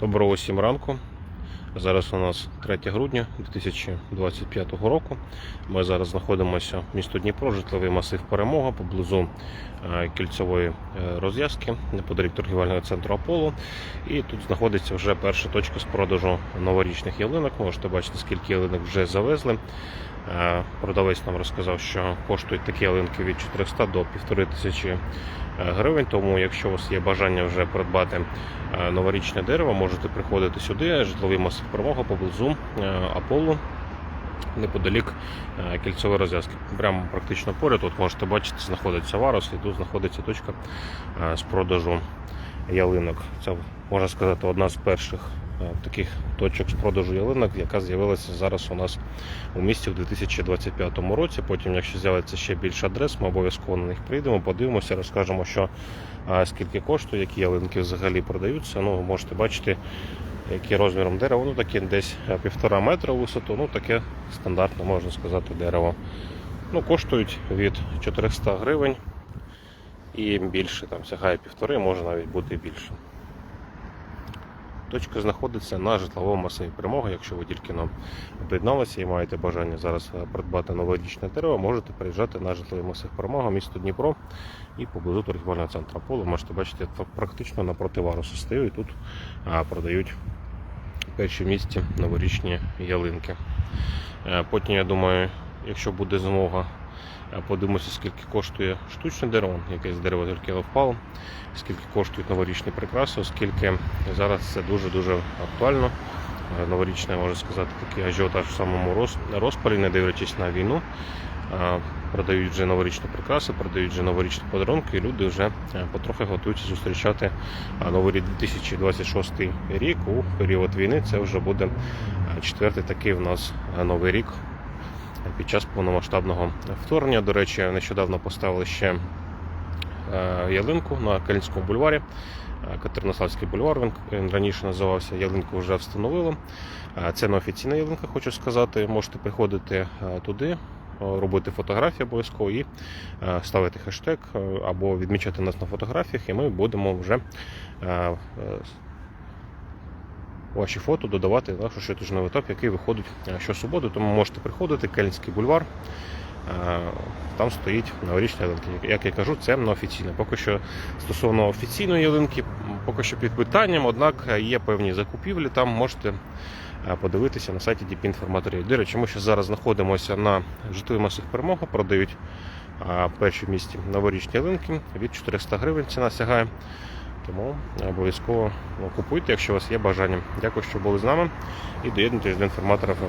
Доброго всім ранку. Зараз у нас 3 грудня 2025 року. Ми зараз знаходимося в місто Дніпро, житловий масив Перемога поблизу е, кільцевої е, розв'язки неподалік торгівельного центру Аполло. І тут знаходиться вже перша точка з продажу новорічних ялинок. Можете бачити, скільки ялинок вже завезли. Е, Продавець нам розказав, що коштують такі ялинки від 400 до 1500 е, гривень. Тому, якщо у вас є бажання вже придбати е, новорічне дерево, можете приходити сюди, житловий масив перемога поблизу Аполу Аполло. Неподалік е, кільцевої розв'язки. Прямо практично поряд. От можете бачити, знаходиться Варос і тут знаходиться точка е, з продажу ялинок. Це можна сказати одна з перших е, таких точок з продажу ялинок, яка з'явилася зараз у нас у місті в 2025 році. Потім, якщо з'явиться ще більше адрес, ми обов'язково на них прийдемо, подивимося, розкажемо, що е, скільки коштує, які ялинки взагалі продаються. Ну, ви можете бачити, які розміром дерево, ну таке десь е, півтора метра у висоту, ну таке стандартне, можна сказати, дерево. Ну, коштують від 400 гривень і більше, там сягає півтори, може навіть бути більше. Точка знаходиться на житловому масиві перемоги. Якщо ви тільки нам приєдналися і маєте бажання зараз е, придбати новорічне дерево, можете приїжджати на житловий масив перемога, місто Дніпро і поблизу торгівельного центру Полу. Можете бачити, я практично напроти варусу стою і тут продають в першій місці новорічні ялинки. Е, Потім, я думаю, якщо буде змога, е, подивимося, скільки коштує штучне дерево, якесь дерево тільки впало, скільки коштують новорічні прикраси, оскільки зараз це дуже-дуже актуально. Е, Новорічне, можна сказати, такий ажіотаж в самому розпалі, не дивлячись на війну. Е, Продають вже новорічні прикраси, продають вже новорічні подарунки, і люди вже е, потрохи готуються зустрічати новий рік 2026 рік у період війни. Це вже буде четвертий такий в нас новий рік під час повномасштабного вторгнення. До речі, нещодавно поставили ще е, ялинку на Калінському бульварі. Е, Катеринославський бульвар він, раніше називався. Ялинку вже встановили. Е, Це не офіційна ялинка, хочу сказати. Можете приходити туди, робити фотографії обов'язково і ставити хештег або відмічати нас на фотографіях, і ми будемо вже ваші фото додавати в наш щотижневий етап, який виходить е, щосуботи. Тому можете приходити, Кельнський бульвар. Е, Там стоїть новорічна ялинка. Як- я кажу, це не офіційно. Поки що стосовно офіційної ялинки, поки що під питанням, однак е, є певні закупівлі. Там можете подивитися на сайті DP інформаторів. До речі, ми ще зараз знаходимося на житловий масив перемога, продають е, в місті новорічні ялинки від 400 гривень. Ціна сягає. Тому обов'язково ну, купуйте, якщо у вас є бажання. Дякую, що були з нами і доєднуйтесь до інформатора ФМ.